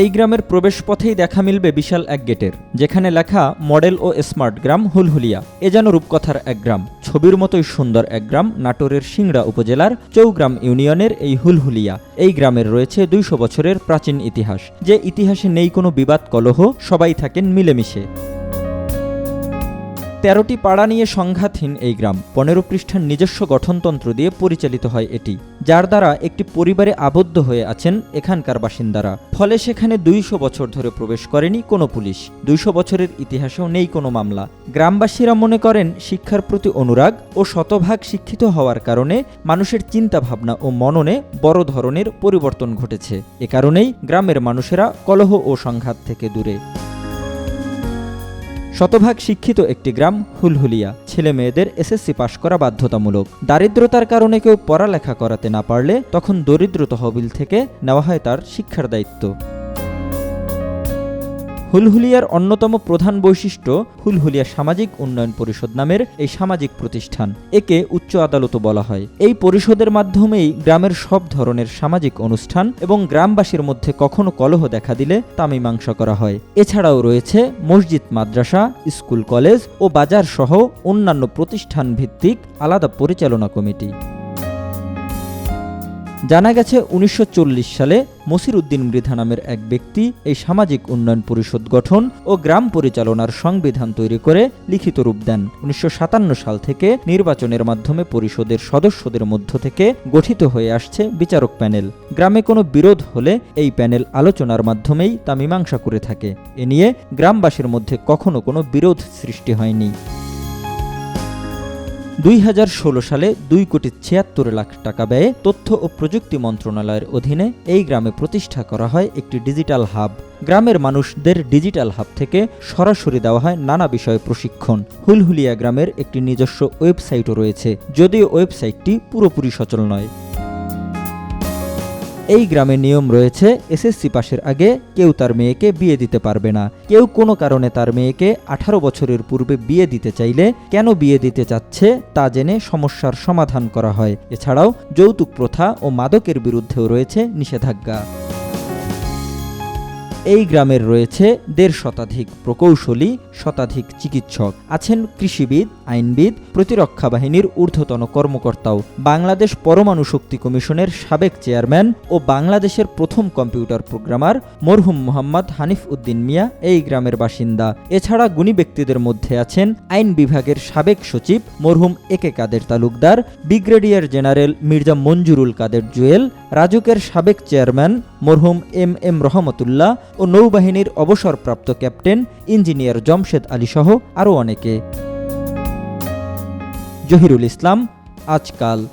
এই গ্রামের প্রবেশপথেই দেখা মিলবে বিশাল এক গেটের, যেখানে লেখা মডেল ও স্মার্ট গ্রাম হুলহুলিয়া। এ যেন রূপকথার এক গ্রাম, ছবির মতোই সুন্দর এক গ্রাম, নাটোরের সিংড়া উপজেলার চৌগ্রাম ইউনিয়নের এই হুলহুলিয়া। এই গ্রামের রয়েছে দুইশো বছরের প্রাচীন ইতিহাস, যে ইতিহাসে নেই কোনো বিবাদ কলহ, সবাই থাকেন মিলেমিশে। তেরোটি পাড়া নিয়ে সংঘাতহীন এই গ্রাম। পনেরো পৃষ্ঠার নিজস্ব গঠনতন্ত্র দিয়ে পরিচালিত হয় এটি, যার দ্বারা একটি পরিবারে আবদ্ধ হয়ে আছেন এখানকার বাসিন্দারা। ফলে সেখানে দুইশো বছর ধরে প্রবেশ করেনি কোনো পুলিশ। দুইশো বছরের ইতিহাসেও নেই কোনো মামলা। গ্রামবাসীরা মনে করেন শিক্ষার প্রতি অনুরাগ ও শতভাগ শিক্ষিত হওয়ার কারণে মানুষের চিন্তাভাবনা ও মননে বড় ধরনের পরিবর্তন ঘটেছে। এ কারণেই গ্রামের মানুষেরা কলহ ও সংঘাত থেকে দূরে। শতভাগ শিক্ষিত একটি গ্রাম হুলহুলিয়া। ছেলে মেয়েদের এসএসসি পাশ করা বাধ্যতামূলক। দারিদ্রতার কারণে কেউ পড়ালেখা করাতে না পারলে তখন দরিদ্র তহবিল থেকে নেওয়া হয় তার শিক্ষার দায়িত্ব। হুলহুলিয়ার অন্যতম প্রধান বৈশিষ্ট্য হুলহুলিয়া সামাজিক উন্নয়ন পরিষদ নামের এই সামাজিক প্রতিষ্ঠান, একে উচ্চ আদালতও বলা হয়। এই পরিষদের মাধ্যমেই গ্রামের সব ধরনের সামাজিক অনুষ্ঠান এবং গ্রামবাসীর মধ্যে কখনো কলহ দেখা দিলে তা মীমাংসা করা হয়। এছাড়াও রয়েছে মসজিদ, মাদ্রাসা, স্কুল, কলেজ ও বাজার সহ অন্যান্য প্রতিষ্ঠান ভিত্তিক আলাদা পরিচালনা কমিটি। জানা গেছে উনিশশো চল্লিশ সালে মসির উদ্দিন মৃধা নামের এক ব্যক্তি এই সামাজিক উন্নয়ন পরিষদ গঠন ও গ্রাম পরিচালনার সংবিধান তৈরি করে লিখিত রূপ দেন। উনিশশো সাতান্ন সাল থেকে নির্বাচনের মাধ্যমে পরিষদের সদস্যদের মধ্য থেকে গঠিত হয়ে আসছে বিচারক প্যানেল। গ্রামে কোনো বিরোধ হলে এই প্যানেল আলোচনার মাধ্যমেই তা মীমাংসা করে থাকে। এ নিয়ে গ্রামবাসীর মধ্যে কখনো কোনো বিরোধ সৃষ্টি হয়নি। দুই হাজার ষোলো সালে দুই কোটি ছিয়াত্তর লাখ টাকা ব্যয়ে তথ্য ও প্রযুক্তি মন্ত্রণালয়ের অধীনে এই গ্রামে প্রতিষ্ঠা করা হয় একটি ডিজিটাল হাব। গ্রামের মানুষদের ডিজিটাল হাব থেকে সরাসরি দেওয়া হয় নানা বিষয়ে প্রশিক্ষণ। হুলহুলিয়া গ্রামের একটি নিজস্ব ওয়েবসাইটও রয়েছে, যদিও ওয়েবসাইটটি পুরোপুরি সচল নয়। এই গ্রামে নিয়ম রয়েছে, এসএসসি পাশের আগে কেউ তার মেয়েকে বিয়ে দিতে পারবে না। কেউ কোনো কারণে তার মেয়েকে আঠারো বছরের পূর্বে বিয়ে দিতে চাইলে কেন বিয়ে দিতে চাচ্ছে তা জেনে সমস্যার সমাধান করা হয়। এছাড়াও যৌতুক প্রথা ও মাদকের বিরুদ্ধেও রয়েছে নিষেধাজ্ঞা। এই গ্রামের রয়েছে দেড় শতাধিক প্রকৌশলী, শতাধিক চিকিৎসক। আছেন কৃষিবিদ, আইনবিদ, প্রতিরক্ষা বাহিনীর ঊর্ধ্বতন কর্মকর্তাও। বাংলাদেশ পরমাণু শক্তি কমিশনের সাবেক চেয়ারম্যান ও বাংলাদেশের প্রথম কম্পিউটার প্রোগ্রামার মরহুম মোহাম্মদ হানিফ উদ্দিন মিয়া এই গ্রামের বাসিন্দা। এছাড়া গুণী ব্যক্তিদের মধ্যে আছেন আইন বিভাগের সাবেক সচিব মরহুম A K Kader Talukdar, brigadier general Mirza Manzurul Kader Jewel রাজুকের সাবেক চেয়ারম্যান মরহুম এম এম রহমতুল্লাহ ও নৌবাহিনীর অবসরপ্রাপ্ত ক্যাপ্টেন ইঞ্জিনিয়ার জমশেদ আলী সহ আরও অনেকে। জহিরুল ইসলাম, আজকাল।